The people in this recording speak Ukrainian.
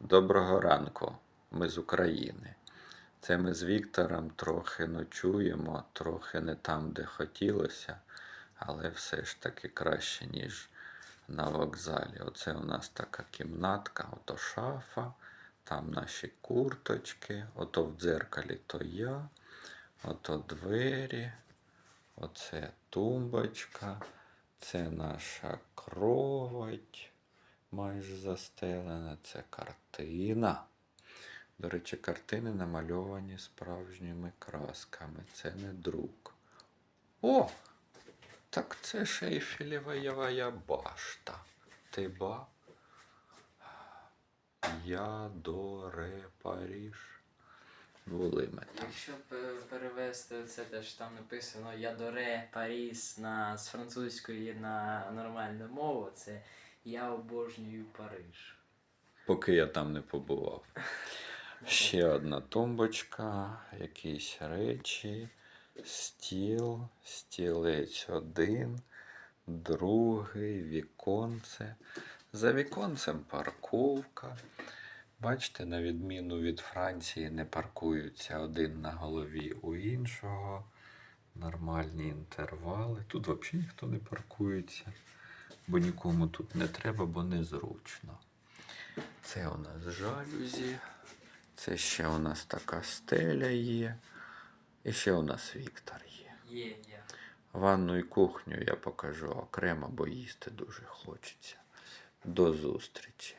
Доброго ранку, ми з України. Це ми з Віктором трохи ночуємо, трохи не там, де хотілося, але все ж таки краще, ніж на вокзалі. Оце у нас така кімнатка, ото шафа, там наші курточки, ото в дзеркалі то я, ото двері, оце тумбочка, це наша кровать майже застелена, це картина. До речі, картини намальовані справжніми красками. Це не друк. О! Так це ж Ейфелєва башта. Ти ба? Я до Паріж. Були. Якщо перевести це теж там написано Я доре Паріс на з французької на нормальну мову, це Я обожнюю Париж. Поки я там не побував. Ще одна тумбочка, якісь речі, стіл, стілець один, другий, віконце. За віконцем парковка. Бачите, на відміну від Франції, не паркуються один на голові у іншого. Нормальні інтервали. Тут взагалі ніхто не паркується, бо нікому тут не треба, бо незручно. Це у нас жалюзі. Це ще у нас така стеля є. І ще у нас Віктор є. Є, є. Ванну і кухню я покажу окремо, бо їсти дуже хочеться. До зустрічі.